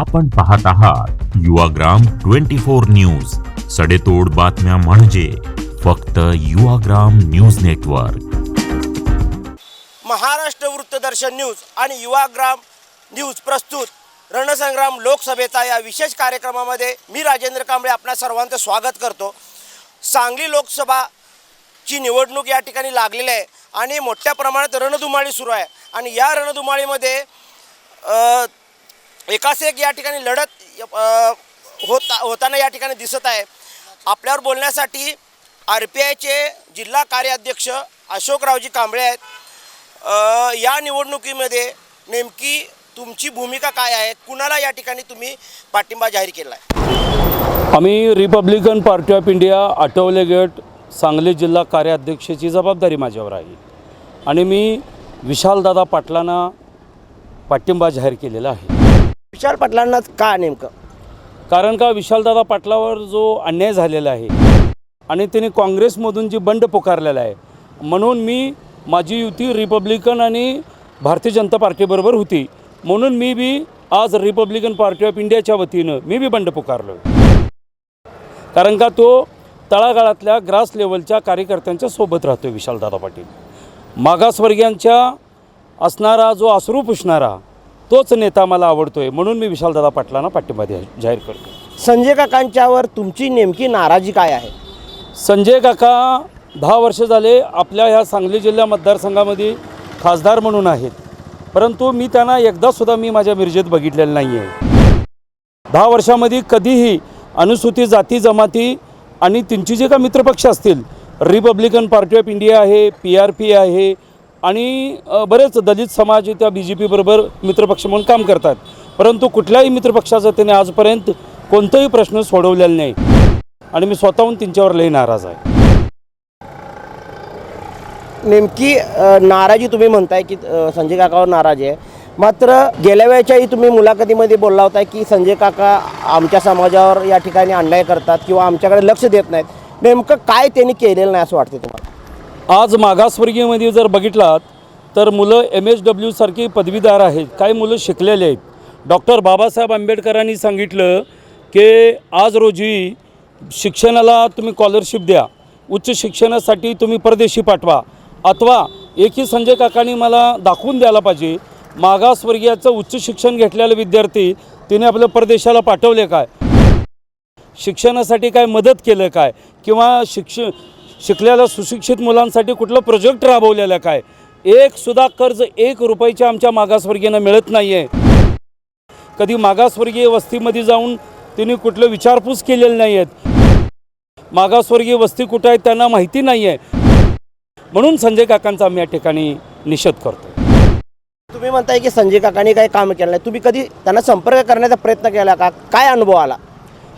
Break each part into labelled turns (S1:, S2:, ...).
S1: आपण पाहत आहात युवाग्राम ट्वेंटी फोर न्यूज. सडेतोड बातम्या म्हणजे फक्त Yuvagram news network.
S2: Maharashtra Vruttadarshan news आणि युवाग्राम न्यूज प्रस्तुत. रणसंग्राम लोकसभेचा या विशेष कार्यक्रमामध्ये मी राजेंद्र कांबळे आपल्या सर्वांचं स्वागत करतो. सांगली लोकसभा ची निवडणूक या ठिकाणी लागलेली आहे आणि मोठ्या प्रमाणात रणधुमाळी सुरू आहे. आणि या रणधुमाळीमध्ये अ, एकास एक या ठिकाणी लढत होता होताना या ठिकाणी दिसत आहे. आपल्यावर बोलण्यासाठी आर पी आयचे जिल्हा कार्याध्यक्ष अशोकरावजी कांबळे आहेत. या निवडणुकीमध्ये नेमकी तुमची भूमिका काय आहे? कुणाला या ठिकाणी तुम्ही पाठिंबा जाहीर केला आहे?
S3: आम्ही Republican Party of India Athawale गट सांगली जिल्हा कार्याध्यक्षाची जबाबदारी माझ्यावर आहे. आणि मी विशालदादा पाटलांना पाठिंबा जाहीर केलेला आहे.
S2: विशाल पाटलांनाच का नेमकं?
S3: कारण का विशालदादा पाटलावर जो अन्याय झालेला आहे आणि त्यांनी काँग्रेसमधून जी बंड पुकारलेला आहे म्हणून मी माझी युती रिपब्लिकन आणि भारतीय जनता पार्टीबरोबर होती म्हणून मी बी आज रिपब्लिकन पार्टी ऑफ इंडियाच्या वतीनं मी बी बंड पुकारलो कारण का तो तळागाळातल्या ग्रास लेवलच्या कार्यकर्त्यांच्या सोबत राहतो विशालदादा पाटील. मागासवर्गीयांच्या असणारा जो अश्रू पुसणारा तोच नेता मला आवडतोय म्हणून मी विशालदादा पाटलांना पाठिंबा द्या जाहीर करतो.
S2: संजय काकांच्यावर तुमची नेमकी नाराजी काय आहे?
S3: संजय काका दहा वर्ष झाले आपल्या ह्या सांगली जिल्हा मतदारसंघामध्ये खासदार म्हणून आहेत. परंतु मी त्यांना एकदासुद्धा मी माझ्या मिरजेत बघितलेलं नाही आहे दहा वर्षामध्ये कधीही अनुसूचित जाती जमाती आणि त्यांची जे का मित्रपक्ष असतील रिपब्लिकन पार्टी ऑफ इंडिया आहे पी आर पी आहे आणि बरेच दलित समाज त्या बी जे पीबरोबर मित्रपक्ष म्हणून काम करतात. परंतु कुठल्याही मित्रपक्षाचा त्याने आजपर्यंत कोणताही प्रश्न सोडवलेला नाही. आणि मी स्वतःहून त्यांच्यावर लई नाराज आहे.
S2: नेमकी नाराजी तुम्ही म्हणताय की संजय काकावर नाराज आहे. मात्र गेल्या वेळच्याही तुम्ही मुलाखतीमध्ये बोलला होता की संजय काका आमच्या समाजावर या ठिकाणी अन्याय करतात किंवा आमच्याकडे लक्ष देत नाहीत. नेमकं काय त्यांनी केलेलं नाही असं वाटतं तुम्हाला?
S3: आज मागासवर्गीयमध्ये जर बघितलात तर मुलं एम एच डब्ल्यूसारखी पदवीदार आहेत. काही मुलं शिकलेले आहेत. डॉक्टर बाबासाहेब आंबेडकरांनी सांगितलं की आज रोजी शिक्षणाला तुम्ही स्कॉलरशिप द्या. उच्च शिक्षणासाठी तुम्ही परदेशी पाठवा. अथवा एकही संजय काकांनी मला दाखवून द्यायला पाहिजे. मागासवर्गीयाचं उच्च शिक्षण घेतलेलं विद्यार्थी तिने आपल्या परदेशाला पाठवले काय? शिक्षणासाठी काय मदत केलं काय? किंवा शिक्ष शिकलेल्या सुशिक्षित मुलांसाठी कुठलं प्रोजेक्ट राबवलेलं काय? एक सुद्धा कर्ज एक रुपयाच्या आमच्या मागासवर्गीयांना मिळत नाही आहे कधी मागासवर्गीय वस्तीमध्ये जाऊन त्यांनी कुठलं विचारपूस केलेलं नाही आहेत मागासवर्गीय वस्ती कुठं आहेत त्यांना माहिती नाही आहे म्हणून संजय काकांचा आम्ही या ठिकाणी निषेध करतो
S2: तुम्ही म्हणताय की संजय काकांनी काही काम केलं नाही. तुम्ही कधी त्यांना संपर्क करण्याचा प्रयत्न केला का? काय अनुभव आला?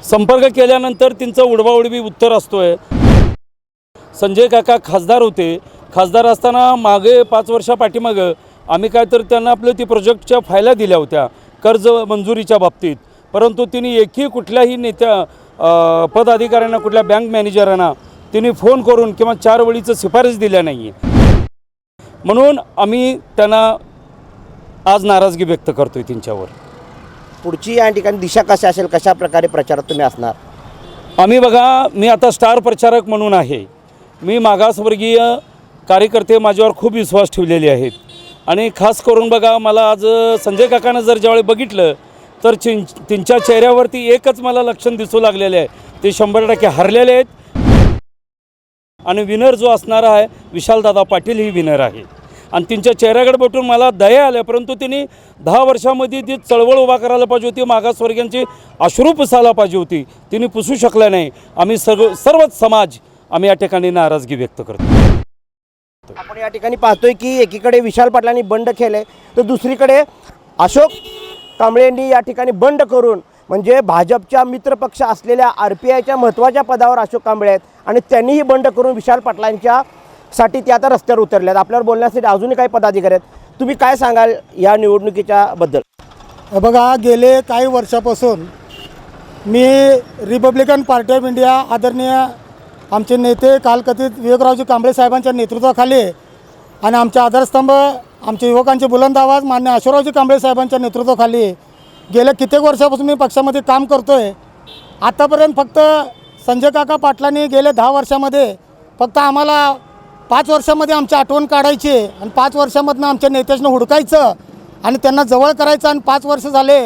S3: संपर्क केल्यानंतर त्यांचं उडवाउडवी उत्तर असतोय. संजय काका खासदार होते. खासदार असताना मागे पाच वर्षा पाठीमागं आम्ही काय तर त्यांना आपलं ती प्रोजेक्टच्या फायला दिल्या होत्या कर्ज मंजुरीच्या बाबतीत. परंतु तिने एकही कुठल्याही नेत्या पदाधिकाऱ्यांना कुठल्या बँक मॅनेजरांना तिने फोन करून किंवा चार वळीचं शिफारस दिल्या नाही आहे म्हणून आम्ही त्यांना आज नाराजगी व्यक्त करतोय त्यांच्यावर.
S2: पुढची या ठिकाणी दिशा कशी असेल कशा प्रकारे प्रचारात तुम्ही असणार?
S3: आम्ही बघा मी आता स्टार प्रचारक म्हणून आहे. मी मागासवर्गीय कार्यकर्ते माझ्यावर खूप विश्वास ठेवलेले आहेत. आणि खास करून बघा मला आज संजय काकानं जर ज्यावेळी बघितलं तर चिं त्यांच्या चेहऱ्यावरती एकच मला लक्षण दिसू लागलेले आहे. ते शंभर टक्के हरलेले आहेत. आणि विनर जो असणारा आहे विशालदादा पाटील ही विनर आहे. आणि त्यांच्या चेहऱ्याकडे बटून मला दया आल्या परंतु त्यांनी दहा वर्षामध्ये ती चळवळ उभा करायला पाहिजे होती मागासवर्गीयांची अश्रू पुसायला पाहिजे होती तिने पुसू शकल्या नाही. आम्ही सर्व सर्वच समाज आम्ही या ठिकाणी नाराजगी व्यक्त करतो.
S2: आपण या ठिकाणी पाहतोय की एकीकडे विशाल पाटलांनी बंड केले तर दुसरीकडे अशोक कांबळे यांनी या ठिकाणी बंड करून म्हणजे भाजपच्या मित्रपक्ष असलेल्या आर पी आयच्या महत्त्वाच्या पदावर अशोक कांबळे आहेत आणि त्यांनीही बंड करून विशाल पाटलांच्या साठी ते आता रस्त्यावर उतरले आहेत आपल्यावर बोलण्यासाठी अजूनही काही पदाधिकारी आहेत. तुम्ही काय सांगाल या निवडणुकीच्या बद्दल?
S4: बघा गेले काही वर्षापासून मी रिपब्लिकन पार्टी ऑफ इंडिया आदरणीय आमचे नेते कालकथित विवेकरावजी कांबळे साहेबांच्या नेतृत्वाखाली आणि आमचे आधारस्तंभ आमच्या युवकांचे बुलंद आवाज मान्य अशोकरावजी कांबळे साहेबांच्या नेतृत्वाखाली गेल्या कित्येक वर्षापासून मी पक्षामध्ये काम करतो आहे आत्तापर्यंत फक्त संजय काका पाटलांनी गेल्या दहा वर्षामध्ये फक्त आम्हाला पाच वर्षामध्ये आमची आठवण काढायची आणि पाच वर्षामधनं आमच्या नेत्याशनं हुडकायचं आणि त्यांना जवळ करायचं आणि पाच वर्ष झाले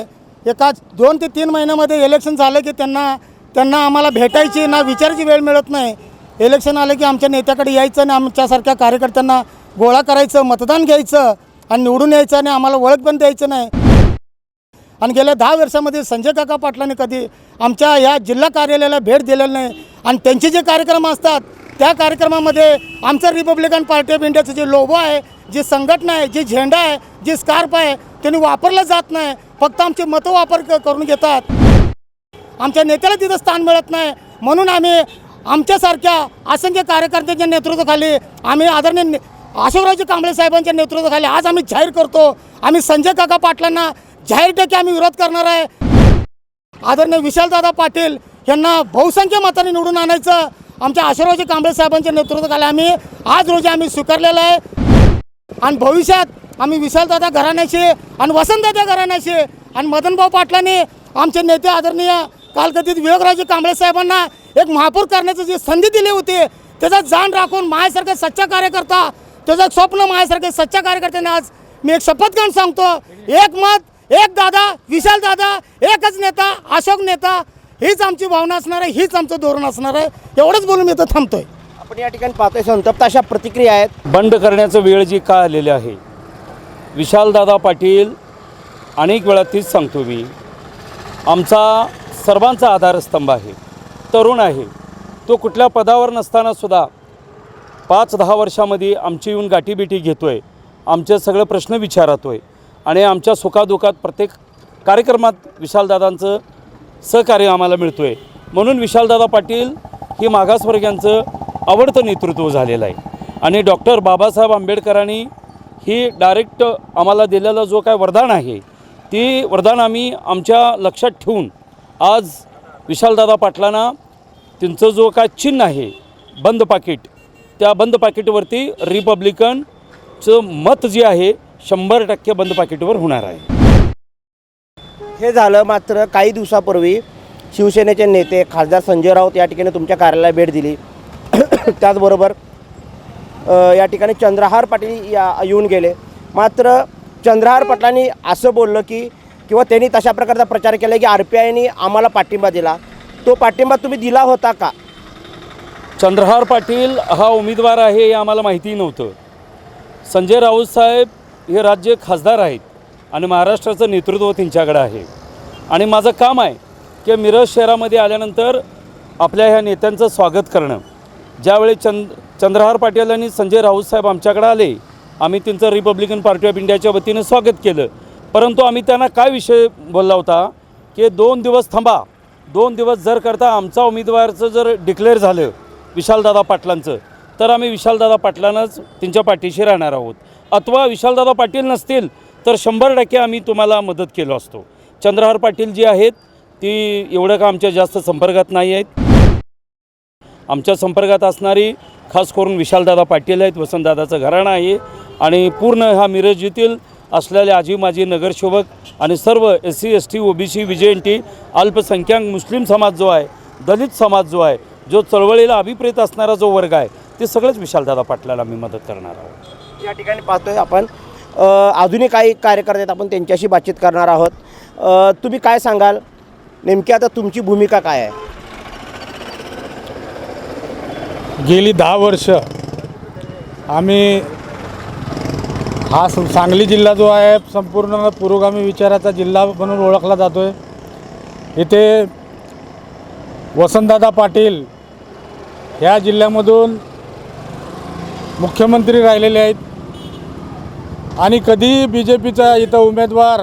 S4: एका दोन ते तीन महिन्यामध्ये इलेक्शन झालं की त्यांना त्यांना आम्हाला भेटायची ना विचारायची वेळ मिळत नाही. इलेक्शन आलं की आमच्या नेत्याकडे यायचं आणि आमच्यासारख्या कार्यकर्त्यांना गोळा करायचं मतदान घ्यायचं आणि निवडून यायचं आणि आम्हाला ओळख पण द्यायचं नाही. आणि गेल्या दहा वर्षामध्ये संजय काका पाटलांनी कधी आमच्या या जिल्हा कार्यालयाला भेट दिलेलं नाही. आणि त्यांचे जे कार्यक्रम असतात त्या कार्यक्रमामध्ये आमचं रिपब्लिकन पार्टी ऑफ इंडियाचं जे लोगो आहे जी संघटना आहे जी झेंडा आहे जी स्कार्फ आहे त्यांनी वापरलं जात नाही. फक्त आमचे मतं वापर क- करून घेतात. आमच्या नेत्याला तिथं स्थान मिळत नाही. म्हणून आम्ही आमच्यासारख्या असंख्य कार्यकर्त्यांच्या नेतृत्वाखाली आम्ही आदरणीय ने- अशोकरावजी कांबळे साहेबांच्या नेतृत्वाखाली आज आम्ही जाहीर करतो. आम्ही संजय काका पाटलांना जाहीर टक्के आम्ही विरोध करणार आहे. आदरणीय विशालदादा पाटील यांना बहुसंख्य मताने निवडून आणायचं. आमच्या आशीर्वाजी कांबळे साहेबांच्या नेतृत्वाखाली आम्ही आज रोजी आम्ही स्वीकारलेलं आहे. आणि भविष्यात आम्ही विशालदादा घराण्याशी आणि वसंतदादा घराण्याशी आणि मदनभाऊ पाटलांनी आमचे नेते आदरणीय कालकथित विवेकरावजी कांबळे साहेबांना एक महापौर करण्याची जी संधी दिली होती त्याचा जाण राखून माझ्यासारखे सच्चा कार्यकर्ता त्याचं एक स्वप्न माझ्यासारखे सच्चा कार्यकर्त्यांना आज मी एक शपथ घेऊन सांगतो. एक मत एक दादा विशाल दादा एकच नेता अशोक नेता हीच आमची भावना असणार आहे हीच आमचं धोरण असणार आहे. एवढंच बोलून मी इथं थांबतोय.
S2: आपण या ठिकाणी पाहतोय संतप्त अशा प्रतिक्रिया आहेत.
S3: बंड करण्याचं वेळ जी का आलेली आहे विशालदादा पाटील अनेक वेळा तीच सांगतो मी. आमचा सर्वांचा आधारस्तंभ आहे. तरुण आहे. तो कुठल्या पदावर नसतानासुद्धा पाच दहा वर्षामध्ये आमची येऊन गाठीबिटी घेतो आहे आमचे सगळे प्रश्न विचारतो आहे आणि आमच्या सुखादुखात प्रत्येक कार्यक्रमात विशालदादांचं सहकार्य आम्हाला मिळतो आहे म्हणून विशालदादा पाटील ही मागासवर्गीयांचं आवडतं नेतृत्व झालेलं आहे. आणि डॉक्टर बाबासाहेब आंबेडकरांनी ही डायरेक्ट आम्हाला दिलेलं जो काय वरदान आहे ती वरदान आम्ही आमच्या लक्षात ठेवून आज विशालदादा पाटलांना त्यांचं जो काय चिन्ह आहे बंद पाकिट त्या बंद पाकिटवरती रिपब्लिकनचं मत जे आहे शंभर टक्के बंद पाकिटवर होणार आहे.
S2: हे झालं मात्र काही दिवसापूर्वी शिवसेनेचे नेते खासदार संजय राऊत या ठिकाणी तुमच्या कार्यालयाला भेट दिली. त्याचबरोबर या ठिकाणी चंद्रहार पाटील या येऊन गेले. मात्र चंद्रहार पाटलांनी असं बोललं की किंवा त्यांनी तशा प्रकारचा प्रचार केला की आर पी आयने आम्हाला पाठिंबा दिला. तो पाठिंबा तुम्ही दिला होता का?
S3: चंद्रहार पाटील हा उमेदवार आहे हे आम्हाला माहिती नव्हतं. संजय राऊत साहेब हे राज्य खासदार आहेत आणि महाराष्ट्राचं नेतृत्व त्यांच्याकडे आहे. आणि माझं काम आहे की मिरज शहरामध्ये आल्यानंतर आपल्या ह्या नेत्यांचं स्वागत करणं. ज्यावेळी चंद चंद्रहार पाटील आणि संजय राऊत साहेब आमच्याकडे आले आम्ही त्यांचं रिपब्लिकन पार्टी ऑफ इंडियाच्या वतीनं स्वागत केलं. परंतु आम्ही त्यांना काय विषय बोलला होता की दोन दिवस थांबा. दोन दिवस जर करता आमचा उमेदवारचं जर डिक्लेअर झालं विशालदादा पाटलांचं तर आम्ही विशालदादा पाटलांनाच त्यांच्या पाठीशी राहणार आहोत. अथवा विशालदादा पाटील नसतील तर शंभर टक्के आम्ही तुम्हाला मदत केलो असतो. चंद्रहार पाटील जी आहेत ती एवढं का आमच्या जास्त संपर्कात नाही आहेत. आमच्या संपर्कात असणारी खास करून विशालदादा पाटील आहेत वसंतदादाचं घराणं आहे आणि पूर्ण हा मिरज येथील असलेले आजी माजी नगरसेवक आणि सर्व S C S T O B C V N T अल्पसंख्याक मुस्लिम समाज जो आहे दलित समाज जो आहे जो चळवळीला अभिप्रेत असणारा जो वर्ग आहे ते सगळंच विशालदादा पाटलाला आम्ही मदत करणार आहोत.
S2: या ठिकाणी पाहतोय आपण अजूनही काही कार्यकर्ते आहेत आपण त्यांच्याशी बातचीत करणार आहोत. तुम्ही काय सांगाल? नेमकी आता तुमची भूमिका काय आहे?
S5: गेली दहा वर्ष आम्ही हा स- सांगली जिल्हा जो आहे संपूर्ण पुरोगामी विचाराचा जिल्हा म्हणून ओळखला जातो आहे इथे वसंतदादा पाटील ह्या जिल्ह्यामधून मुख्यमंत्री राहिलेले आहेत. आणि कधीही बी जे पीचा इथं उमेदवार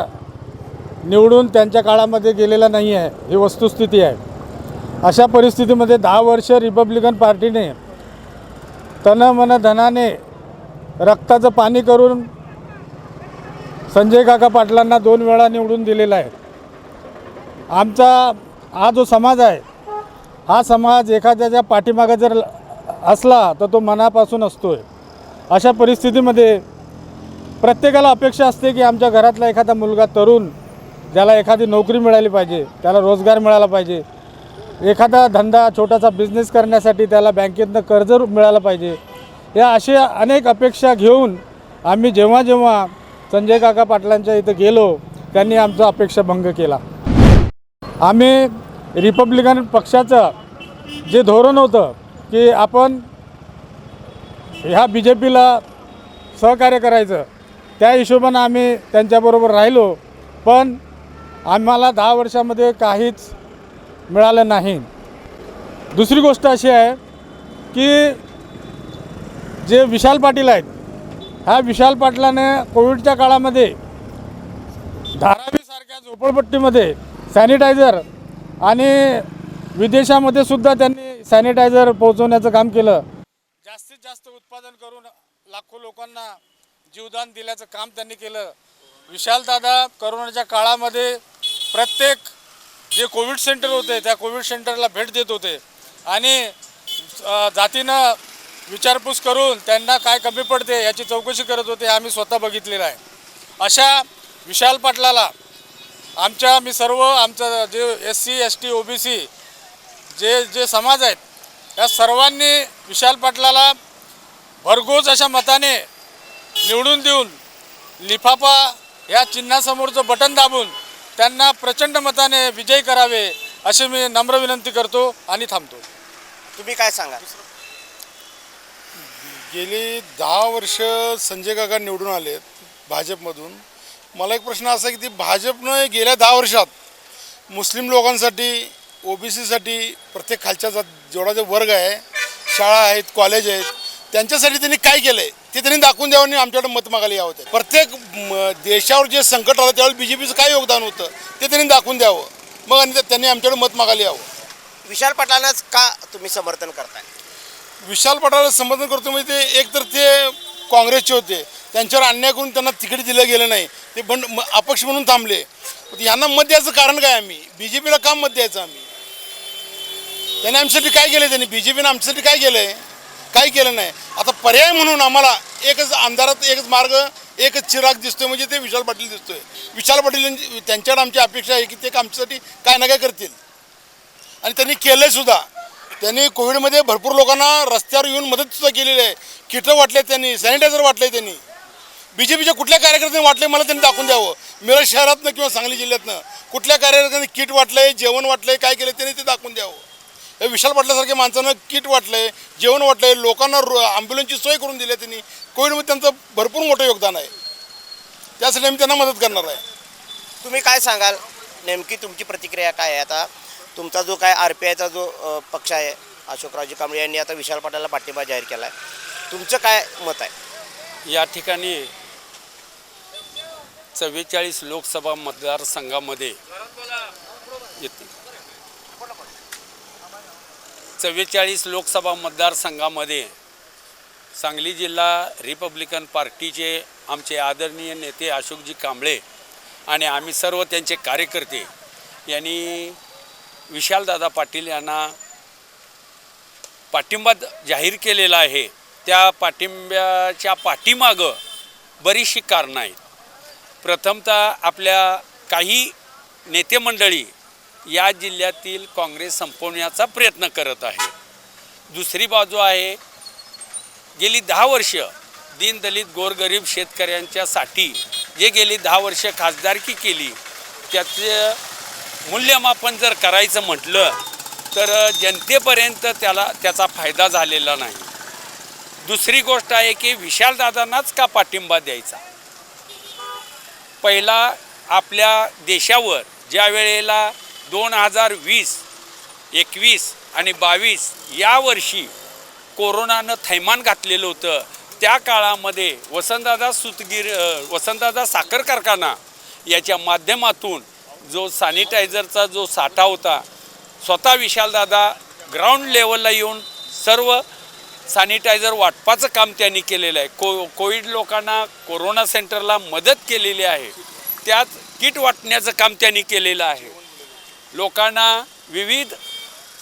S5: निवडून त्यांच्या काळामध्ये गेलेला नाही आहे ही वस्तुस्थिती आहे. अशा परिस्थितीमध्ये दहा वर्ष रिपब्लिकन पार्टीने तन मन धनाने रक्ताचं पाणी करून संजय काका पाटलांना दोन वेळा निवडून दिलेला आहे. आमचा हा जो समाज आहे हा समाज एखाद्याच्या पाठीमागं जर असला तर तो मनापासून असतो आहे अशा परिस्थितीमध्ये प्रत्येकाला अपेक्षा असते की आमच्या घरातला एखादा मुलगा तरुण ज्याला एखादी नोकरी मिळाली पाहिजे त्याला रोजगार मिळाला पाहिजे एखादा धंदा छोटासा बिझनेस करण्यासाठी त्याला बँकेतनं कर्ज मिळालं पाहिजे या अशा अनेक अपेक्षा घेऊन आम्ही जेव्हा जेव्हा संजय काका पाटलांच्या इथं गेलो त्यांनी आमचा अपेक्षाभंग केला. आम्ही रिपब्लिकन पक्षाचं जे धोरण होतं की आपण ह्या बी जे पीला सहकार्य करायचं त्या हिशोबानं आम्ही त्यांच्याबरोबर राहिलो. पण आम्हाला दहा वर्षामध्ये काहीच मिळालं नाही. दुसरी गोष्ट अशी आहे की जे विशाल पाटील आहेत ह्या विशाल पाटलाने कोविडच्या काळामध्ये धारावीसारख्या झोपडपट्टीमध्ये सॅनिटायझर आणि विदेशामध्ये सुद्धा त्यांनी सॅनिटायझर पोहोचवण्याचं काम केलं. जास्तीत जास्त उत्पादन करून लाखो लोकांना जीवदान दिल्याचं काम त्यांनी केलं. विशालदादा करोनाच्या काळामध्ये प्रत्येक जे कोविड सेंटर होते त्या कोविड सेंटरला भेट देत होते. आणि जातीनं विचारपूस करून त्यांना काय कमी पडते याची चौकशी करत होते आम्ही स्वतः बघितलेलं आहे. अशा विशाल पाटलाला आमच्या मी सर्व आमचं जे S C S T O B C जे जे समाज आहेत या सर्वांनी विशाल पाटलाला भरघोस अशा मताने निवडून देऊन लिफाफा या चिन्हासमोरचं बटन दाबून त्यांना प्रचंड मताने विजयी करावे अशी मी नम्र विनंती करतो आणि थांबतो.
S2: तुम्ही काय सांगाल?
S6: गेली दहा वर्ष संजय काका निवडून आलेत भाजपमधून. मला एक प्रश्न असा की ती भाजपनं गेल्या दहा वर्षात मुस्लिम लोकांसाठी ओ बी सीसाठी प्रत्येक खालच्या जात जेवढा जो वर्ग आहे शाळा आहेत कॉलेज आहेत त्यांच्यासाठी त्यांनी काय केलं आहे ते त्यांनी दाखवून द्यावं आणि आमच्याकडे मत मागायला यावं ते. प्रत्येक म, देशावर जे संकट आलं त्यावर बी जे पीचं काय योगदान होतं ते त्यांनी दाखवून द्यावं. मग आणि त्यांनी आमच्याकडे मत मागायला यावं.
S2: विशाल पाटलांनाच का तुम्ही समर्थन करताय?
S6: विशाल पटाला संबोधन करतो म्हणजे ते एक तर ते काँग्रेसचे होते. त्यांच्यावर अन्याय करून त्यांना तिकीट दिलं गेलं नाही. ते बंड अपक्ष म्हणून थांबले. यांना मत द्यायचं कारण काय आम्ही? बी जे पीला काम मत द्यायचं आम्ही? त्यांनी आमच्यासाठी काय केलं त्यांनी? बी जे पीनं आमच्यासाठी काय केलं आहे काय केलं नाही? आता पर्याय म्हणून आम्हाला एकच आमदारात एकच मार्ग एकच चिराग दिसतोय म्हणजे ते विशाल पाटील दिसतोय. विशाल पाटील त्यांच्याकडे त्यांच्यावर आमची अपेक्षा आहे की ते आमच्यासाठी काय ना काय करतील. आणि त्यांनी केलं सुद्धा. त्यांनी कोविडमध्ये भरपूर लोकांना रस्त्यावर येऊन मदत सुद्धा केलेली आहे. किटं वाटले त्यांनी सॅनिटायझर वाटले त्यांनी. बी जे पीच्या कुठल्या कार्यकर्त्यांनी वाटले मला त्यांनी दाखवून द्यावं? मिरज शहरातनं किंवा सांगली जिल्ह्यातनं कुठल्या कार्यकर्त्यांनी किट वाटलंय जेवण वाटलंय काय केलं त्यांनी ते दाखवून द्यावं? हे विशाल पाटलासारख्या माणसानं किट वाटलंय जेवण वाटलंय लोकांना ॲम्ब्युलन्सची सोय करून दिली आहे त्यांनी. कोविडमध्ये त्यांचं भरपूर मोठं योगदान आहे. त्यासाठी आम्ही त्यांना मदत करणार आहे.
S2: तुम्ही काय सांगाल? नेमकी तुमची प्रतिक्रिया काय आहे आता? तुमचा जो काय आर पी आयचा जो पक्ष आहे अशोकरावजी कांबळे यांनी आता विशाल पाटलाला पाठिंबा जाहीर केला आहे तुमचं काय मत आहे?
S7: या ठिकाणी चव्वेचाळीस लोकसभा मतदारसंघामध्ये येते चव्वेचाळीस लोकसभा मतदारसंघामध्ये सांगली जिल्हा रिपब्लिकन पार्टीचे आमचे आदरणीय नेते अशोकजी कांबळे आणि आम्ही सर्व त्यांचे कार्यकर्ते यांनी विशालदादा पाटील यांना पाठिंबा जाहीर केलेला आहे. त्या पाठिंब्याच्या पाठीमागं बरीचशी कारणं आहेत. प्रथमतः आपल्या काही नेते मंडळी या जिल्ह्यातील काँग्रेस संपवण्याचा प्रयत्न करत आहे दुसरी बाजू आहे गेली दहा वर्ष दीनदलित गोरगरीब शेतकऱ्यांच्यासाठी जे गेली दहा वर्ष खासदारकी केली त्याचं मूल्यमापन जर करायचं म्हटलं तर जनतेपर्यंत त्याला त्याचा फायदा झालेला नाही. दुसरी गोष्ट आहे की विशालदादांनाच का पाठिंबा द्यायचा? पहिला आपल्या देशावर ज्या वेळेला दोन हजार वीस एकवीस आणि बावीस या वर्षी कोरोनानं थैमान घातलेलं होतं त्या काळामध्ये वसंतदादा सुतगिर वसंतदादा साखर कारखाना याच्या माध्यमातून जो सॅनिटायझरचा जो साठा होता स्वतः विशालदादा ग्राउंड लेवलला येऊन सर्व सॅनिटायझर वाटपाचं काम त्यांनी केलेलं आहे. को कोविड लोकांना कोरोना सेंटरला मदत केलेली आहे. त्यात किट वाटण्याचं काम त्यांनी केलेलं आहे. लोकांना विविध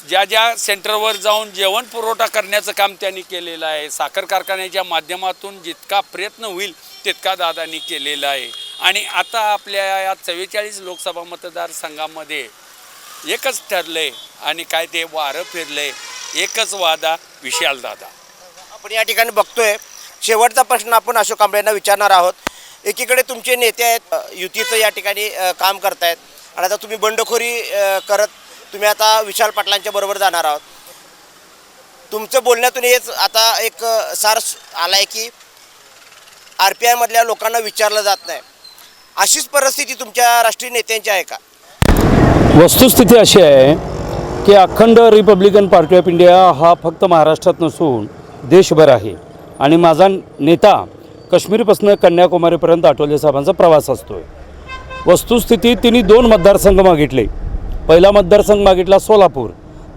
S7: ज्या ज्या सेंटरवर जाऊन जेवण पुरवठा करण्याचं काम त्यांनी केलेलं आहे. साखर कारखान्याच्या माध्यमातून जितका प्रयत्न होईल तितका दादांनी केलेला आहे. आणि आता आपल्या या चव्वेचाळीस लोकसभा मतदारसंघामध्ये एकच ठरलंय आणि काय ते वारं फिरलंय एकच वादा विशाल दादा.
S2: आपण या ठिकाणी बघतोय शेवटचा प्रश्न आपण अशोक कांबळेंना विचारणार आहोत. एकीकडे तुमचे नेते आहेत युतीचं या ठिकाणी काम करतायत. आणि आता तुम्ही बंडखोरी करत तुम्ही आता विशाल पाटलांच्या बरोबर जाणार आहोत. तुमचं बोलण्यातून हेच आता एक सार आला आहे की आर पी आयमधल्या लोकांना विचारलं जात नाही. अशीच परिस्थिती तुमच्या राष्ट्रीय नेत्यांची आहे का?
S3: वस्तुस्थिती अशी आहे की अखंड रिपब्लिकन पार्टी ऑफ इंडिया हा फक्त महाराष्ट्रात नसून देशभर आहे. आणि माझा नेता काश्मीरपासून कन्याकुमारीपर्यंत आठवले साहेबांचा प्रवास असतो आहे वस्तुस्थिती तिने दोन मतदारसंघ मागितले. पहिला मतदारसंघ मागितला सोलापूर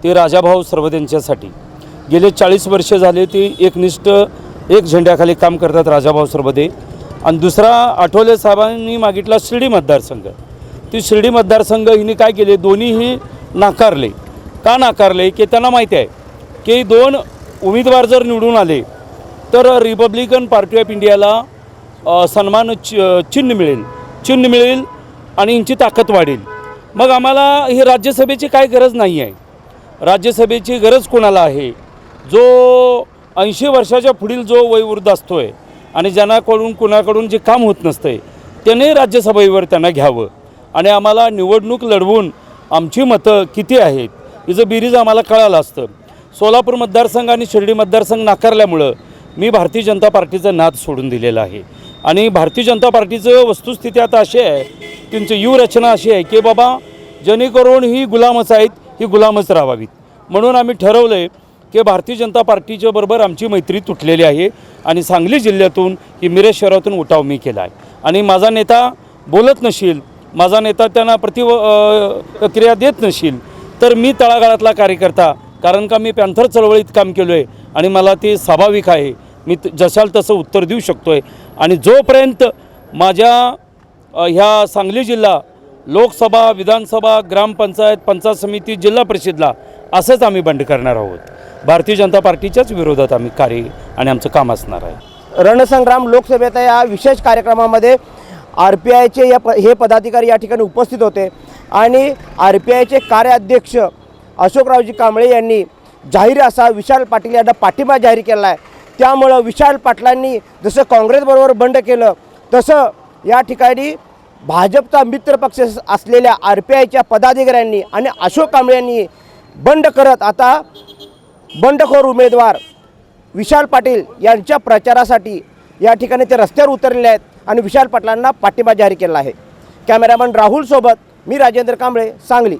S3: ते राजाभाऊ सर्वदेंच्यासाठी गेले चाळीस वर्षे झाले ती एकनिष्ठ एक झेंड्याखाली काम करतात राजाभाऊ सर्वदे आणि दुसरा आठवले साहेबांनी मागितला शिर्डी मतदारसंघ. ती शिर्डी मतदारसंघ हिने काय केले? दोन्हीही नाकारले. का नाकारले? की त्यांना माहिती आहे की दोन उमेदवार जर निवडून आले तर रिपब्लिकन पार्टी ऑफ इंडियाला सन्मान चि चिन्ह मिळेल. चिन्ह मिळेल आणि यांची ताकद वाढेल. मग आम्हाला ही राज्यसभेची काय गरज नाही आहे. राज्यसभेची गरज कोणाला आहे? जो ऐंशी वर्षाच्या पुढील जो वयोवृद्ध असतो आहे आणि ज्यांनाकडून कुणाकडून जे काम होत नसतं त्याने राज्यसभेवर त्यांना घ्यावं. आणि आम्हाला निवडणूक लढवून आमची मतं किती आहेत हिचं बिरीज आम्हाला कळालं असतं. सोलापूर मतदारसंघ आणि शिर्डी मतदारसंघ नाकारल्यामुळं मी भारतीय जनता पार्टीचं नाद सोडून दिलेलं आहे. आणि भारतीय जनता पार्टीचं वस्तुस्थिती आता अशी आहे त्यांची युवरचना अशी आहे की बाबा जेणेकरून ही गुलामच आहेत ही गुलामच राहावीत. म्हणून आम्ही ठरवलं आहे की भारतीय जनता पार्टीच्या बरोबर आमची मैत्री तुटलेली आहे आणि सांगली जिल्ह्यातून की मिरज शहरातून उठाव मी केला आहे. आणि माझा नेता बोलत नशील माझा नेता त्यांना प्रति क्रिया देत नशील तर मी तळागाळातला कार्यकर्ता कारण का मी पॅन्थर चळवळीत काम केलो आहे आणि मला ते स्वाभाविक आहे. मी त- जशाल तसं उत्तर देऊ शकतो आहे आणि जोपर्यंत माझ्या ह्या सांगली जिल्हा लोकसभा विधानसभा ग्रामपंचायत पंचायत समिती जिल्हा परिषदला असंच आम्ही बंड करणार आहोत. भारतीय जनता पार्टीच्याच विरोधात आम्ही कार्य आणि आमचं काम असणार आहे.
S2: रणसंग्राम लोकसभेचा या विशेष कार्यक्रमामध्ये आर पी आयचे या प हे पदाधिकारी या ठिकाणी उपस्थित होते. आणि आर पी आयचे कार्याध्यक्ष अशोकरावजी कांबळे यांनी जाहीर असा विशाल पाटील यांना पाठिंबा जाहीर केला आहे. त्यामुळं विशाल पाटलांनी जसं काँग्रेसबरोबर बंड केलं तसं या ठिकाणी भाजपचा मित्रपक्ष असलेल्या आर पी आयच्या पदाधिकाऱ्यांनी आणि अशोक कांबळे यांनी बंड करत आता बंडखोर उमेदवार विशाल पाटील यांच्या प्रचारासाठी या ठिकाणी ते रस्त्यावर उतरलेले आहेत आणि विशाल पाटलांना पाठिंबा जाहीर केला आहे. कॅमेरामन राहुलसोबत मी राजेंद्र कांबळे सांगली.